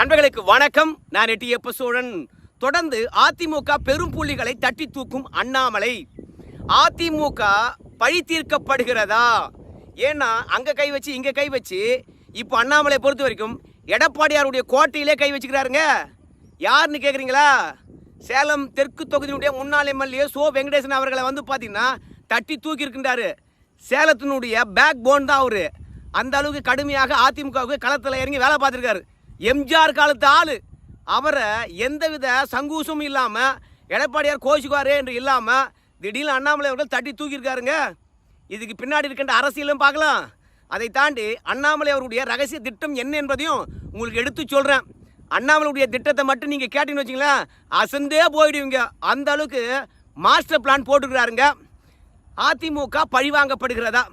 நண்பர்களுக்கு வணக்கம். நான் எட்டியப்ப சோழன். தொடர்ந்து அதிமுக பெரும் புள்ளிகளை தட்டி தூக்கும் அண்ணாமலை. அதிமுக பழி தீர்க்கப்படுகிறதா? ஏன்னா அங்க கை வச்சு இங்க கை வச்சு இப்போ அண்ணாமலை பொறுத்த வரைக்கும் எடப்பாடியாருடைய கோட்டையிலே கை வச்சுக்கிறாருங்க. யாருன்னு கேட்குறீங்களா சேலம் தெற்கு தொகுதியினுடைய முன்னாள் எம்எல்ஏ சோ வெங்கடேசன் அவர்களை வந்து பார்த்தீங்கன்னா தட்டி தூக்கி இருக்கின்றாரு. சேலத்தினுடைய பேக் போன் தான் அவர். அந்த அளவுக்கு கடுமையாக அதிமுகவுக்கு களத்தில் இறங்கி வேலை பார்த்துருக்காரு. எம்ஜிஆர் காலத்து ஆள். அவரை எந்தவித சங்கூசமும் இல்லாமல் எடப்பாடியார் கோஷிக்குவாரே என்று இல்லாமல் திடீர்னு அண்ணாமலை அவர்கள் தட்டி தூக்கியிருக்காருங்க. இதுக்கு பின்னாடி இருக்கின்ற அரசியலும் பார்க்கலாம். அதை தாண்டி அண்ணாமலை அவருடைய ரகசிய திட்டம் என்ன என்பதையும் உங்களுக்கு எடுத்து சொல்கிறேன் அண்ணாமலையுடைய திட்டத்தை மட்டும் நீங்கள் கேட்டீங்கன்னு வச்சிங்களேன் அசந்தே போயிடுவீங்க. அந்த அளவுக்கு மாஸ்டர் பிளான் போட்டுக்கிறாருங்க. அதிமுக பழிவாங்கப்படுகிறதா?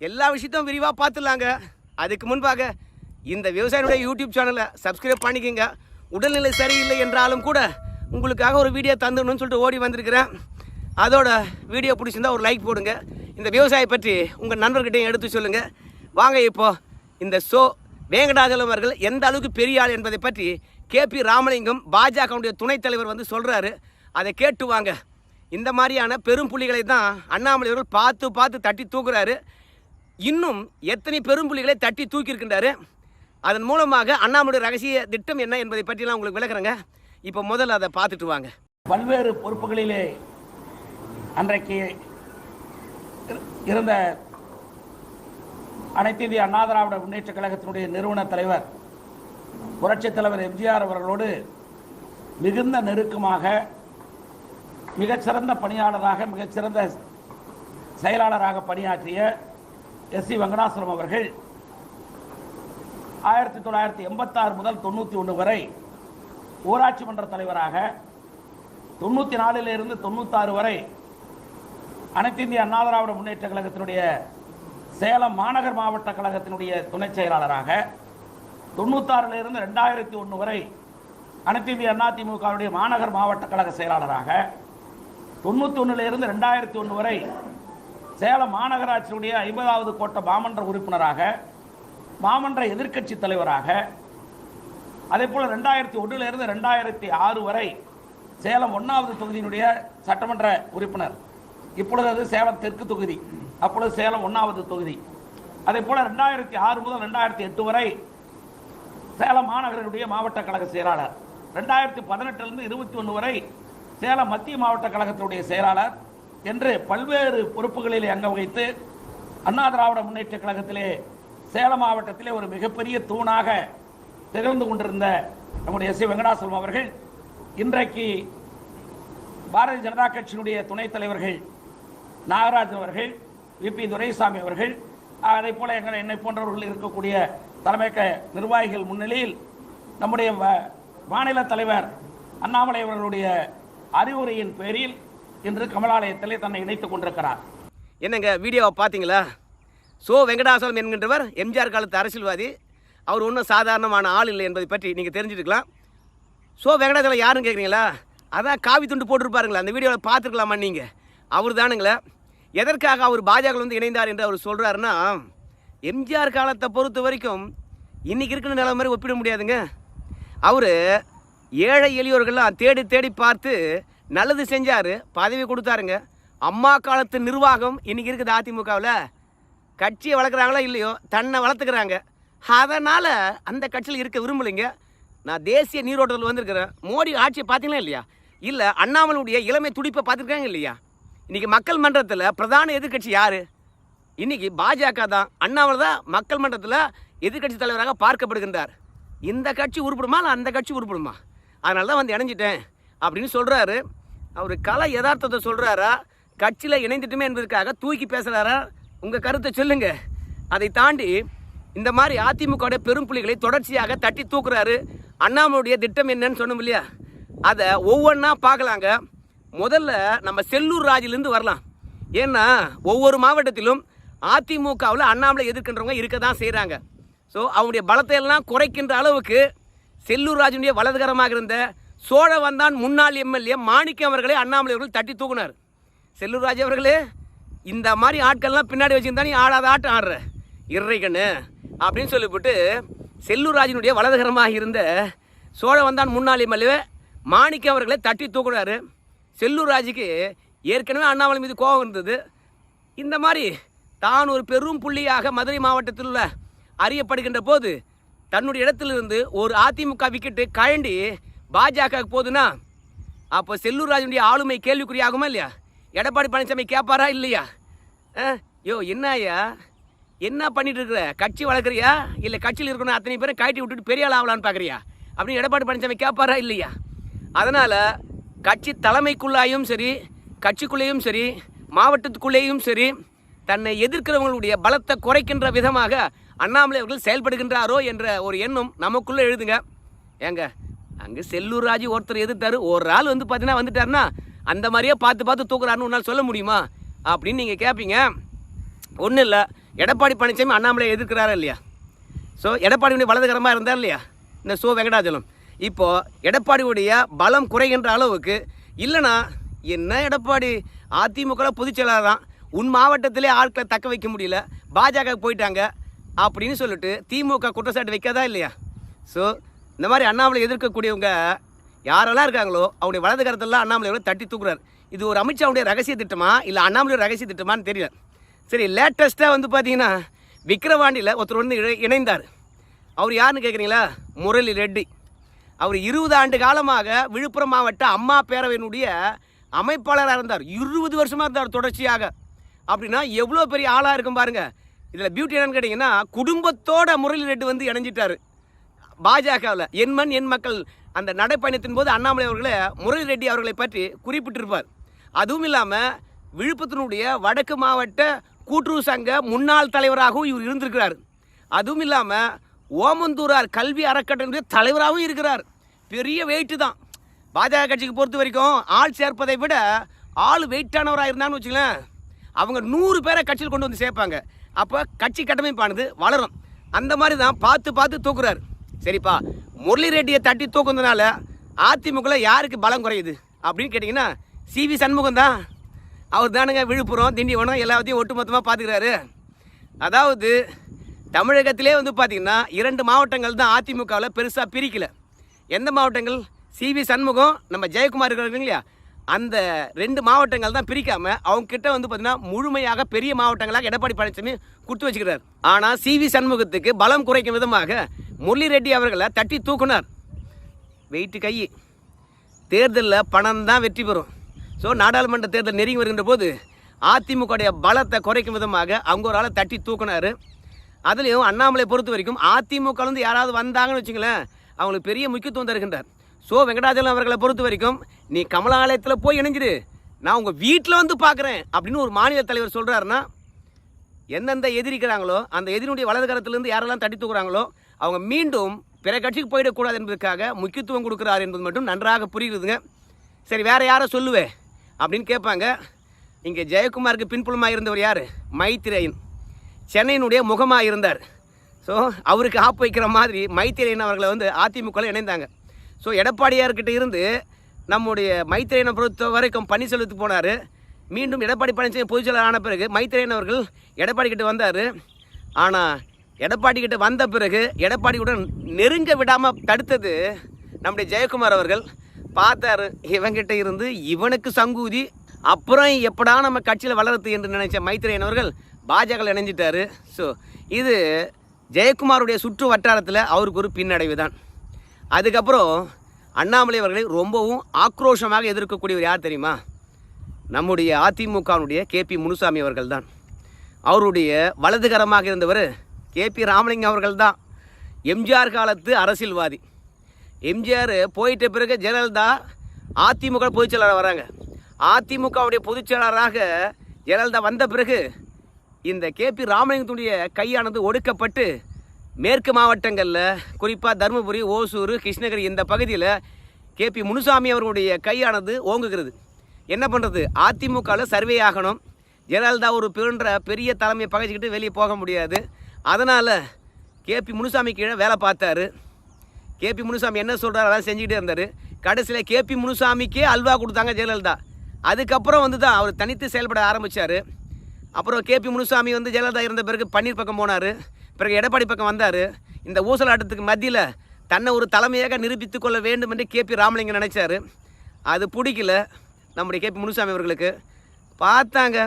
எல்லா விஷயத்தையும் விரிவாக பார்த்துடலாங்க. அதுக்கு முன்பாக இந்த விவசாயினுடைய யூடியூப் சேனலை சப்ஸ்கிரைப் பண்ணிக்கோங்க. உடல்நிலை சரியில்லை என்றாலும் கூட உங்களுக்காக ஒரு வீடியோ தந்துடணும்னு சொல்லிட்டு ஓடி வந்திருக்கிறேன். அதோட வீடியோ பிடிச்சிருந்தா ஒரு லைக் போடுங்க. இந்த விவசாயி பற்றி உங்கள் நண்பர்கிட்டையும் எடுத்து சொல்லுங்கள் வாங்க இப்போ இந்த ஷோ வேங்கடாஜலம் அவர்கள் எந்த அளவுக்கு பெரிய ஆள் என்பதை பற்றி கே பி ராமலிங்கம் பாஜகவுடைய துணைத் தலைவர் வந்து சொல்கிறாரு அதை கேட்டு வாங்க. இந்த மாதிரியான பெரும் புள்ளிகளை தான் அண்ணாமலை அவர்கள் பார்த்து பார்த்து தட்டி தூக்குறாரு. இன்னும் எத்தனை பெரும் புள்ளிகளை தட்டி தூக்கியிருக்கின்றாரு? அதன் மூலமாக அண்ணாமலை ரகசிய திட்டம் என்ன என்பதை பற்றிலாம் உங்களுக்கு விளக்குறேங்க. இப்போ முதல்ல அதை பார்த்துட்டு வாங்க. பல்வேறு பொறுப்புகளிலே அன்றைக்கு இருந்த அனைத்து இந்திய அண்ணா திராவிட முன்னேற்ற கழகத்தினுடைய நிறுவன தலைவர் புரட்சித் தலைவர் எம்ஜிஆர் அவர்களோடு மிகுந்த நெருக்கமாக மிகச்சிறந்த பணியாளராக மிகச்சிறந்த செயலாளராக பணியாற்றிய எஸ் சி வெங்கடாசுரம் அவர்கள் ஆயிரத்தி தொள்ளாயிரத்தி எண்பத்தாறு முதல் தொண்ணூற்றி ஒன்று வரை ஊராட்சி மன்ற தலைவராக தொண்ணூற்றி நாலிலிருந்து தொண்ணூத்தாறு வரை அனைத்து இந்திய அண்ணா திராவிட முன்னேற்ற கழகத்தினுடைய சேலம் மாநகர் மாவட்ட கழகத்தினுடைய துணை செயலாளராக தொண்ணூத்தாறிலிருந்து ரெண்டாயிரத்தி ஒன்று வரை அனைத்து இந்திய அண்ணா திமுகவுடைய மாநகர் மாவட்ட கழக செயலாளராக தொண்ணூற்றி ஒன்றிலிருந்து ரெண்டாயிரத்தி ஒன்று வரை சேலம் மாநகராட்சியினுடைய ஐம்பதாவது கோட்ட மாமன்ற உறுப்பினராக மாமன்ற எதிர்க்கட்சி தலைவராக அதே போல் ரெண்டாயிரத்தி ஒன்றிலிருந்து ரெண்டாயிரத்தி ஆறு வரை சேலம் ஒன்றாவது தொகுதியினுடைய சட்டமன்ற உறுப்பினர். இப்பொழுது அது சேலம் தெற்கு தொகுதி அப்பொழுது சேலம் ஒன்றாவது தொகுதி. அதே போல் ரெண்டாயிரத்தி ஆறு முதல் ரெண்டாயிரத்தி எட்டு வரை சேலம் மாநகரினுடைய மாவட்ட கழக செயலாளர். ரெண்டாயிரத்தி பதினெட்டுலேருந்து இருபத்தி ஒன்று வரை சேலம் மத்திய மாவட்ட கழகத்தினுடைய செயலாளர் என்று பல்வேறு பொறுப்புகளிலே அங்க வகித்து அண்ணா திராவிட முன்னேற்ற கழகத்திலே சேலம் மாவட்டத்திலே ஒரு மிகப்பெரிய தூணாக திகழ்ந்து கொண்டிருந்த நம்முடைய எஸ் சி வெங்கடாசலம் அவர்கள் இன்றைக்கு பாரதிய ஜனதா கட்சியினுடைய துணைத் தலைவர்கள் நாகராஜன் அவர்கள் விபி துரைசாமி அவர்கள் அதே போல எங்கள் என்னை போன்றவர்கள் இருக்கக்கூடிய தலைமை நிர்வாகிகள் முன்னிலையில் நம்முடைய வ- மாநில தலைவர் அண்ணாமலை அவர்களுடைய அறிவுரையின் பேரில் இன்று கமலாலயத்தில் தன்னை இணைத்துக் கொண்டிருக்கிறார். என்னங்க வீடியோவை பார்த்தீங்களா? சோ வெங்கடாசலம் என்கின்றவர் எம்ஜிஆர் காலத்து அரசியல்வாதி. அவர் ஒன்றும் சாதாரணமான ஆள் இல்லை என்பதை பற்றி நீங்கள் தெரிஞ்சுக்கலாம் சோ வெங்கடாசலம் யாருன்னு கேட்குறீங்களா அதான் காவி துண்டு போட்டிருப்பாருங்களா அந்த வீடியோவில் பார்த்துருக்கலாமா நீங்கள் அவர் தானுங்களே எதற்காக அவர் பாஜக வந்து இணைந்தார் என்று அவர் சொல்கிறாருன்னா எம்ஜிஆர் காலத்தை பொறுத்த வரைக்கும் இன்றைக்கி இருக்கிற நிலை மாதிரி ஒப்பிட முடியாதுங்க. அவர் ஏழை எளியோர்கள்லாம் தேடி தேடி பார்த்து நல்லது செஞ்சார் பதவி கொடுத்தாருங்க. அம்மா காலத்து நிர்வாகம் இன்றைக்கி இருக்குது அதிமுகவில். கட்சியை வளர்க்குறாங்களோ இல்லையோ தன்னை வளர்த்துக்கிறாங்க. அதனால் அந்த கட்சியில் இருக்க விரும்பலைங்க. நான் தேசிய நீரோட்டத்தில் வந்திருக்கிறேன். மோடி ஆட்சியை பார்த்தீங்களா இல்லையா? இல்லை அண்ணாமலையுடைய இளமை துடிப்பை பார்த்துருக்காங்க இல்லையா? இன்றைக்கி மக்கள் மன்றத்தில் பிரதான எதிர்க்கட்சி யார்? இன்றைக்கி பாஜக தான். அண்ணாமலை தான் மக்கள் மன்றத்தில் எதிர்க்கட்சி தலைவராக பார்க்கப்படுகின்றார். இந்த கட்சி உருப்படுமா இல்லை அந்த கட்சி உருப்படுமா? அதனால தான் வந்து இணைஞ்சிட்டேன் அப்படின்னு சொல்கிறாரு அவர் கலை யதார்த்தத்தை சொல்கிறாரா கட்சியில் இணைந்துட்டுமே என்பதற்காக தூக்கி பேசுகிறாரா உங்கள் கருத்தை சொல்லுங்க. அதை தாண்டி இந்த மாதிரி அதிமுகவுடைய பெரும் புலிகளை தொடர்ச்சியாக தட்டி தூக்குறாரு அண்ணாமலையுடைய திட்டம் என்னன்னு சொன்னோம் இல்லையா? அதை ஒவ்வொன்றா பார்க்கலாங்க. முதல்ல நம்ம செல்லூர் ராஜிலிருந்து வரலாம். ஏன்னா ஒவ்வொரு மாவட்டத்திலும் அதிமுகவில் அண்ணாமலை எதிர்க்கின்றவங்க இருக்க தான் செய்கிறாங்க ஸோ அவனுடைய பலத்தை எல்லாம் குறைக்கின்ற அளவுக்கு செல்லூர் ராஜனுடைய வலதுகரமாக இருந்த சோழவந்தான் முன்னாள் எம்எல்ஏ மாணிக்கம் அவர்களை அண்ணாமலை அவர்கள் தட்டி தூக்குனார். செல்லூர் ராஜ் அவர்களே இந்த மாதிரி ஆட்கள்லாம் பின்னாடி வச்சுருந்தா நீ ஆடாத ஆட்டம் ஆடுற. இறைகண்ணு அப்படின்னு சொல்லிவிட்டு செல்லூராஜினுடைய வலதுகரமாக இருந்த சோழ வந்தான் முன்னாள் எம்எல்ஏ மாணிக்கம் அவர்களை தட்டி தூக்குறாரு செல்லூராஜுக்கு ஏற்கனவே அண்ணாமலை மீது கோபம் இருந்தது. இந்த மாதிரி தான் ஒரு பெரும் புள்ளியாக மதுரை மாவட்டத்தில் உள்ள அறியப்படுகின்ற போது தன்னுடைய இடத்திலிருந்து ஒரு அதிமுக விக்கெட்டு கழண்டி பாஜக போகுதுன்னா அப்போ செல்லூர்ராஜனுடைய ஆளுமை கேள்விக்குறியாகுமா இல்லையா? எடப்பாடி பழனிசாமி கேட்பாரா இல்லையா? ஆ? யோ என்ன ஐயா என்ன பண்ணிட்டு இருக்கிற கட்சி வளர்க்குறியா? இல்லை கட்சியில் இருக்கணும் அத்தனை பேரை கழட்டி விட்டுட்டு பெரிய ஆள் ஆகலான்னு பார்க்குறியா அப்படின்னு எடப்பாடி பழனிசாமி கேட்பாரா இல்லையா? அதனால் கட்சி தலைமைக்குள்ளாயும் சரி கட்சிக்குள்ளேயும் சரி மாவட்டத்துக்குள்ளேயும் சரி தன்னை எதிர்க்கிறவங்களுடைய பலத்தை குறைக்கின்ற விதமாக அண்ணாமலை அவர்கள் செயல்படுகின்றாரோ என்ற ஒரு எண்ணம் நமக்குள்ளே எழுதுங்க. ஏங்க அங்கே செல்லூர் ராஜி ஒருத்தர் எதிர்த்தாரு. ஒரு ஆள் வந்து பார்த்தீங்கன்னா வந்துட்டாருன்னா அந்த மாதிரியே பார்த்து பார்த்து தூக்குறாருன்னு உன்னால் சொல்ல முடியுமா? அப்படின்னு நீங்கள் கேட்பீங்க ஒன்றும் இல்லை. எடப்பாடி பழனிசாமி அண்ணாமலை எதிர்க்கிறாரா இல்லையா? ஸோ எடப்பாடியுடைய வலதுகரமாக இருந்தார் இல்லையா? இந்த சோ வெங்கடாச்சலம் இப்போது எடப்பாடியுடைய பலம் குறைகின்ற அளவுக்கு இல்லைனா என்ன எடப்பாடி? அதிமுக பொதுச் செயலாளர் தான். உன் மாவட்டத்திலே ஆட்களை தக்க வைக்க முடியல. பாஜக போயிட்டாங்க. அப்படின்னு சொல்லிட்டு திமுக குற்றச்சாட்டு வைக்காதா இல்லையா? ஸோ இந்த மாதிரி அண்ணாமலை எதிர்க்கக்கூடியவங்க யாரெல்லாம் இருக்காங்களோ அவருடைய வலது கரத்தெல்லாம் அண்ணாமலையோட தட்டி தூக்குறாரு. இது ஒரு அமித்ஷாவுடைய ரகசிய திட்டமா இல்லை அண்ணாமலையோட ரகசிய திட்டமான்னு தெரியல. சரி லேட்டஸ்ட்டாக வந்து பார்த்தீங்கன்னா விக்ரவாண்டியில் ஒருத்தர் வந்து இணை- இணைந்தார். அவர் யாருன்னு கேட்குறீங்களா முரளி ரெட்டி. அவர் இருபது ஆண்டு காலமாக விழுப்புரம் மாவட்ட அம்மா பேரவையினுடைய அமைப்பாளராக இருந்தார். இருபது வருஷமாக இருந்தார் தொடர்ச்சியாக. அப்படின்னா எவ்வளோ பெரிய ஆளாக இருக்கும் பாருங்கள் இதில் பியூட்டி என்னன்னு கேட்டிங்கன்னா குடும்பத்தோட முரளி ரெட்டி வந்து இணைஞ்சிட்டார். பாஜகவில். என் மண் என் மக்கள். அந்த நடைப்பயணத்தின் போது அண்ணாமலை அவர்களை முரளி ரெட்டி அவர்களை பற்றி குறிப்பிட்டிருப்பார். அதுவும் இல்லாமல் விழுப்புரத்தினுடைய வடக்கு மாவட்ட கூட்டுறவு சங்க முன்னாள் தலைவராகவும் இவர் இருந்திருக்கிறார். அதுவும் இல்லாமல் ஓமந்தூரார் கல்வி அறக்கட்டளையுடைய தலைவராகவும் இருக்கிறார். பெரிய வெயிட்டு தான். பாஜக கட்சிக்கு பொறுத்த வரைக்கும் ஆள் சேர்ப்பதை விட ஆள் வெயிட்டானவராக இருந்தான்னு வச்சுங்களேன் அவங்க நூறு பேரை கட்சியில் கொண்டு வந்து சேர்ப்பாங்க. அப்போ கட்சி கட்டமைப்பானது வளரும். அந்த மாதிரி தான் பார்த்து பார்த்து தூக்குறாரு. சரிப்பா முரளி ரெட்டியை தட்டி தூக்குனதுனால அதிமுகவில் யாருக்கு பலம் குறையுது அப்படின்னு கேட்டிங்கன்னா சிவி சண்முகம் தான் அவர் தானுங்க விழுப்புரம் திண்டிவனம் எல்லாத்தையும் ஒட்டுமொத்தமாக பார்த்துக்கிறாரு. அதாவது தமிழகத்திலே வந்து பார்த்திங்கன்னா இரண்டு மாவட்டங்கள் தான் அதிமுகவில் பெருசாக பிரிக்கலை. எந்த மாவட்டங்கள்? சிவி சண்முகம் நம்ம ஜெயக்குமார் இருக்கிறவங்க இல்லையா? அந்த ரெண்டு மாவட்டங்கள் தான் பிரிக்காமல் அவங்க கிட்ட வந்து பார்த்தீங்கன்னா முழுமையாக பெரிய மாவட்டங்களாக எடப்பாடி பழனிசாமி கொடுத்து வச்சுக்கிறார். ஆனால் சிவி சண்முகத்துக்கு பலம் குறைக்கும் விதமாக முரளி ரெட்டி அவர்களை தட்டி தூக்குனார். வெயிட்டு கை. தேர்தலில் பணம் தான் வெற்றி பெறும். ஸோ நாடாளுமன்ற தேர்தல் நெருங்கி வருகின்ற போது அதிமுகவுடைய பலத்தை குறைக்கும் விதமாக அவங்க ஒரு ஆளை தட்டி தூக்குனாரு. அதுலேயும் அண்ணாமலை பொறுத்த வரைக்கும் அதிமுக வந்து யாராவது வந்தாங்கன்னு வச்சுங்களேன் அவங்களுக்கு பெரிய முக்கியத்துவம் தருகின்றார். ஸோ வெங்கடாச்சலம் அவர்களை பொறுத்த வரைக்கும் நீ கமலாலயத்தில் போய் இணைஞ்சிடு நான் உங்கள் வீட்டில் வந்து பார்க்குறேன் அப்படின்னு ஒரு மாநில தலைவர் சொல்கிறாருன்னா எந்தெந்த எதிரிக்கிறாங்களோ அந்த எதிரினுடைய வலதுகரத்திலிருந்து யாரெல்லாம் தட்டி தூக்குறாங்களோ அவங்க மீண்டும் பிற கட்சிக்கு போயிடக்கூடாது என்பதற்காக முக்கியத்துவம் கொடுக்குறார் என்பது மட்டும் நன்றாக புரிகிறதுங்க. சரி வேறு யாரை சொல்லுவே? அப்படின்னு கேட்பாங்க. இங்கே ஜெயக்குமாருக்கு பின்புலமாக இருந்தவர் யார்? மைத்திரேயன். சென்னையினுடைய முகமாக இருந்தார். ஸோ அவருக்கு ஆப்பு வைக்கிற மாதிரி மைத்திரேயன் அவர்களை வந்து அதிமுகவில் இணைந்தாங்க. ஸோ எடப்பாடியார்கிட்ட இருந்து நம்முடைய மைத்திரையனை பொறுத்த வரைக்கும் பணி செலுத்து போனார். மீண்டும் எடப்பாடி பழனிசாமி பொதுச்செயலாளர் ஆன பிறகு மைத்திரையன் அவர்கள் எடப்பாடி கிட்ட வந்தார். ஆனால் எடப்பாடி கிட்ட வந்த பிறகு எடப்பாடியுடன் நெருங்க விடாமல் தடுத்தது நம்முடைய ஜெயக்குமார் அவர்கள். பார்த்தாரு இவங்கிட்ட இருந்து இவனுக்கு சங்கூதி அப்புறம் எப்படா நம்ம கட்சியில் வளருது என்று நினைச்ச மைத்திரையன் அவர்கள் பாஜக இணைஞ்சிட்டாரு. ஸோ இது ஜெயக்குமாருடைய சுற்று வட்டாரத்தில் அவருக்கு ஒரு பின்னடைவு தான். அதுக்கப்புறம் அண்ணாமலை அவர்களை ரொம்பவும் ஆக்ரோஷமாக எதிர்க்கக்கூடியவர் யார் தெரியுமா? நம்முடைய அதிமுகவுடைய கேபி முனுசாமி அவர்கள் தான் அவருடைய வலதுகரமாக இருந்தவர் கேபி ராமலிங்கம் அவர்கள் தான் எம்ஜிஆர் காலத்து அரசியல்வாதி. எம்ஜிஆர் போயிட்ட பிறகு ஜெயலலிதா அதிமுக பொதுச் செயலாளர் வராங்க. அதிமுகவுடைய பொதுச் செயலாளராக ஜெயலலிதா வந்த பிறகு இந்த கேபி ராமலிங்கத்துடைய கையானது ஒடுக்கப்பட்டு மேற்கு மாவட்டங்களில் குறிப்பாக தருமபுரி ஓசூர் கிருஷ்ணகிரி இந்த பகுதியில் கேபி முனுசாமி அவர்களுடைய கையானது ஓங்குகிறது. என்ன பண்ணுறது அதிமுகவில் சர்வே ஆகணும். ஜெயலலிதா ஒரு பெருன்ற பெரிய தலைமையை பகைச்சிக்கிட்டு வெளியே போக முடியாது. அதனால் கேபி முனுசாமி கீழே வேலை பார்த்தாரு. கேபி முனுசாமி என்ன சொல்கிறார் அதான் செஞ்சுக்கிட்டே இருந்தார். கடைசியில் கேபி முனுசாமிக்கே அல்வா கொடுத்தாங்க ஜெயலலிதா. அதுக்கப்புறம் வந்து தான் அவர் தனித்து செயல்பட ஆரம்பித்தார் அப்புறம் கேபி முனுசாமி வந்து ஜெயலலிதா இருந்த பிறகு பன்னீர் பக்கம் போனார். பிறகு எடப்பாடி பக்கம் வந்தார். இந்த ஊசலாட்டத்துக்கு மத்தியில் தன்னை ஒரு தலைமையாக நிரூபித்து கொள்ள வேண்டும் என்று கே பி ராமலிங்கம் நினைச்சாரு. அது பிடிக்கல நம்முடைய கே பி முனுசாமி அவர்களுக்கு. பார்த்தாங்க.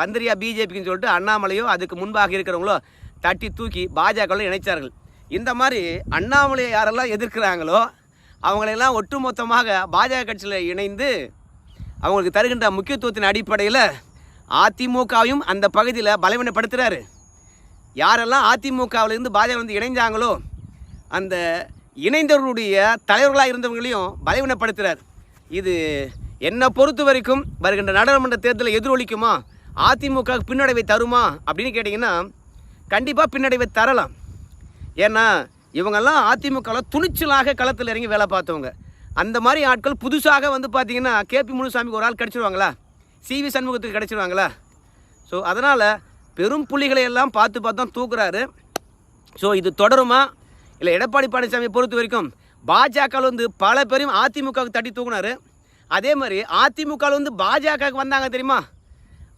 வந்திரியா பிஜேபிக்குன்னு சொல்லிட்டு அண்ணாமலையோ அதுக்கு முன்பாக இருக்கிறவங்களோ தட்டி தூக்கி பாஜகவில் இணைச்சார்கள். இந்த மாதிரி அண்ணாமலையை யாரெல்லாம் எதிர்க்கிறாங்களோ அவங்களையெல்லாம் ஒட்டுமொத்தமாக பாஜக கட்சியில் இணைந்து அவங்களுக்கு தருகின்ற முக்கியத்துவத்தின் அடிப்படையில் அதிமுகவையும் அந்த பகுதியில் பலவீனப்படுத்துகிறாரு யாரெல்லாம் அதிமுகவிலிருந்து இருந்து வந்து இணைஞ்சாங்களோ அந்த இணைந்தவர்களுடைய தலைவர்களாக இருந்தவங்களையும் பலவீனப்படுத்துகிறார் இது என்னை பொறுத்த வரைக்கும் வருகின்ற நாடாளுமன்ற தேர்தலில் எதிரொலிக்குமா? அதிமுக பின்னடைவை தருமா? அப்படின்னு கேட்டிங்கன்னா கண்டிப்பாக பின்னடைவை தரலாம். ஏன்னா இவங்கெல்லாம் அதிமுகவில் துணிச்சலாக களத்தில் இறங்கி வேலை பார்த்தவங்க. அந்த மாதிரி ஆட்கள் புதுசாக வந்து பார்த்தீங்கன்னா கேபி முனுசாமிக்கு ஒரு ஆள் கிடச்சிருவாங்களா? சிவி சண்முகத்துக்கு கிடச்சிருவாங்களா? ஸோ அதனால் பெரும் புள்ளிகளை எல்லாம் பார்த்து பார்த்து தான் தூக்குறாரு. ஸோ இது தொடருமா? இல்லை எடப்பாடி பழனிசாமியை பொறுத்த வரைக்கும் பாஜக வந்து பல பேரையும் அதிமுகவுக்கு தட்டி தூக்குனாரு. அதே மாதிரி அதிமுகவில் வந்து பாஜகவுக்கு வந்தாங்க தெரியுமா?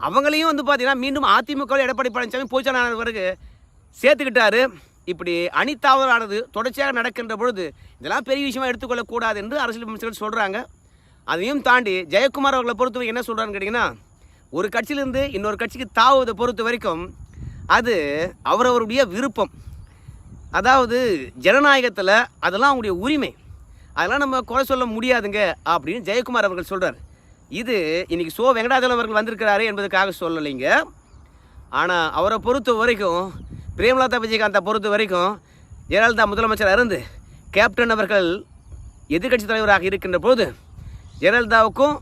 அவங்களையும் வந்து பார்த்தீங்கன்னா மீண்டும் அதிமுகவில் எடப்பாடி பழனிசாமி பூச்சாளர் பிறகு சேர்த்துக்கிட்டாரு. இப்படி அணித்தாவலானது தொடர்ச்சியாக நடக்கின்ற பொழுது இதெல்லாம் பெரிய விஷயமா எடுத்துக்கொள்ளக்கூடாது என்று அரசியல் விமர்சகர்கள் சொல்கிறாங்க அதையும் தாண்டி ஜெயக்குமார் அவர்களை பொறுத்தவரைக்கும் என்ன சொல்கிறான்னு கேட்டிங்கன்னா ஒரு கட்சியிலேருந்து இன்னொரு கட்சிக்கு தாவுவதை பொறுத்த வரைக்கும் அது அவரவருடைய விருப்பம். அதாவது ஜனநாயகத்தில் அதெல்லாம் அவங்களுடைய உரிமை. அதெல்லாம் நம்ம குறை சொல்ல முடியாதுங்க அப்படின்னு ஜெயக்குமார் அவர்கள் சொல்கிறார் இது இன்றைக்கி சோ வெங்கடாஜலம் அவர்கள் வந்திருக்கிறாரு என்பதுக்காக சொல்லலைங்க. ஆனால் அவரை பொறுத்த வரைக்கும் பிரேமலதா விஜயகாந்தை பொறுத்த வரைக்கும் ஜெயலலிதா முதலமைச்சராக இருந்து கேப்டன் அவர்கள் எதிர்க்கட்சி தலைவராக இருக்கின்ற போது ஜெயலலிதாவுக்கும்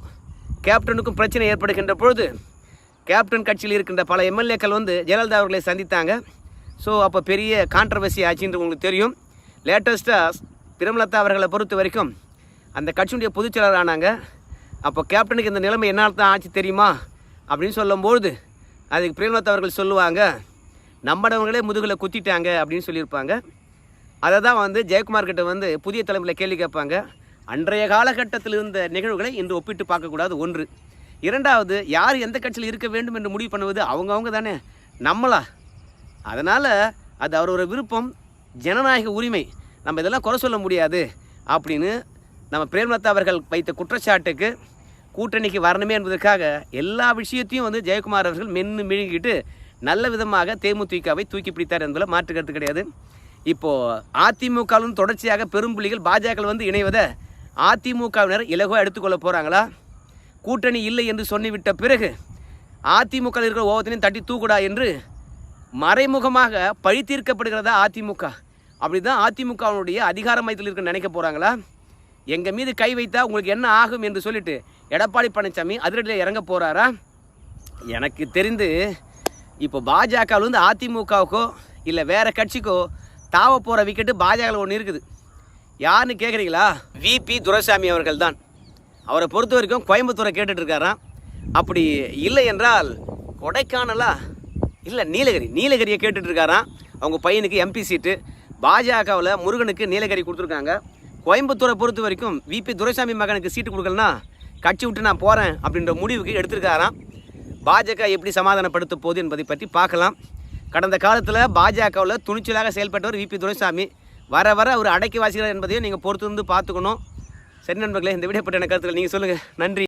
கேப்டனுக்கும் பிரச்சனை ஏற்படுகின்ற பொழுது கேப்டன் கட்சியில் இருக்கின்ற பல எம்எல்ஏக்கள் வந்து ஜெயலலிதா அவர்களை சந்தித்தாங்க. ஸோ அப்போ பெரிய கான்ட்ரவர்சி ஆச்சுன்றது உங்களுக்கு தெரியும். லேட்டஸ்ட்டாக பிரமலதா அவர்களை பொறுத்த வரைக்கும் அந்த கட்சியினுடைய பொதுச்செயலர் ஆனாங்க. அப்போ கேப்டனுக்கு இந்த நிலைமை என்னால் தான் ஆச்சு தெரியுமா? அப்படின்னு சொல்லும்போது அதுக்கு பிரேமலதா அவர்கள் சொல்லுவாங்க நம்மடவங்களே முதுகில் குத்திட்டாங்க அப்படின்னு சொல்லியிருப்பாங்க. அதை தான் வந்து ஜெயக்குமார் கிட்ட வந்து புதிய தலைமுறையில் கேள்வி கேட்பாங்க. அன்றைய காலகட்டத்தில் இருந்த நிகழ்வுகளை இன்று ஒப்பிட்டு பார்க்கக்கூடாது. ஒன்று இரண்டாவது யார் எந்த கட்சியில் இருக்க வேண்டும் என்று முடிவு பண்ணுவது அவங்கவுங்க தானே. நம்மளா. அதனால் அது அவரோட விருப்பம் ஜனநாயக உரிமை. நம்ம இதெல்லாம் குறை சொல்ல முடியாது அப்படின்னு நம்ம பிரேம்லதா அவர்கள் வைத்த குற்றச்சாட்டுக்கு கூட்டணிக்கு வரணுமே என்பதற்காக எல்லா விஷயத்தையும் வந்து ஜெயக்குமார் அவர்கள் மென்று மிழுங்கிட்டு நல்ல விதமாக தேமுதிகவை தூக்கி பிடித்தார் என்பதில் மாற்று கருத்து கிடையாது. இப்போது அதிமுகவிலும் தொடர்ச்சியாக பெரும்புள்ளிகள் பாஜக வந்து இணைவதை அதிமுகவினர் இலகுவாக எடுத்துக்கொள்ள போகிறாங்களா கூட்டணி இல்லை என்று சொல்லிவிட்ட பிறகு அதிமுக இருக்கிற ஓவத்தினையும் தட்டி தூக்குடா என்று மறைமுகமாக பழி தீர்க்கப்படுகிறதா அதிமுக? அப்படி தான் அதிமுகவினுடைய அதிகார மையத்தில் இருக்க நினைக்க போகிறாங்களா எங்கள் மீது கை வைத்தா உங்களுக்கு என்ன ஆகும் என்று சொல்லிட்டு எடப்பாடி பழனிசாமி அதிரடியில் இறங்க போகிறாரா எனக்கு தெரிந்து இப்போ பாஜகவிலேருந்து வந்து அதிமுகவுக்கோ இல்லை வேறு கட்சிக்கோ தாவ போகிற விக்கெட்டு பாஜகவில் ஒன்று இருக்குது. யாருன்னு கேட்குறீங்களா விபி துரைசாமி அவர்கள் தான் அவரை பொறுத்த வரைக்கும் கோயம்புத்தூரை கேட்டுட்டு இருக்காராம். அப்படி இல்லை என்றால் கொடைக்கானலா? இல்லை நீலகிரி. நீலகிரியை கேட்டுட்ருக்காராம் அவங்க பையனுக்கு எம்பி சீட்டு பாஜகவில் முருகனுக்கு நீலகிரி கொடுத்துருக்காங்க. கோயம்புத்தூரை பொறுத்த வரைக்கும் விபி துரைசாமி மகனுக்கு சீட்டு கொடுக்கலனா கட்சி விட்டு நான் போகிறேன் அப்படின்ற முடிவுக்கு எடுத்திருக்காராம். பாஜக எப்படி சமாதானப்படுத்த போகுது என்பதை பற்றி பார்க்கலாம். கடந்த காலத்தில் பாஜகவில் துணிச்சலாக செயல்பட்டவர் விபி துரைசாமி. வர வர அவர் அடக்கி வாசிக்கிறார் என்பதையும் நீங்கள் பொறுத்து வந்து பார்த்துக்கணும். சரி நண்பர்களே இந்த வீடியோ பற்றின கருத்துக்கள் நீங்கள் சொல்லுங்கள் நன்றி.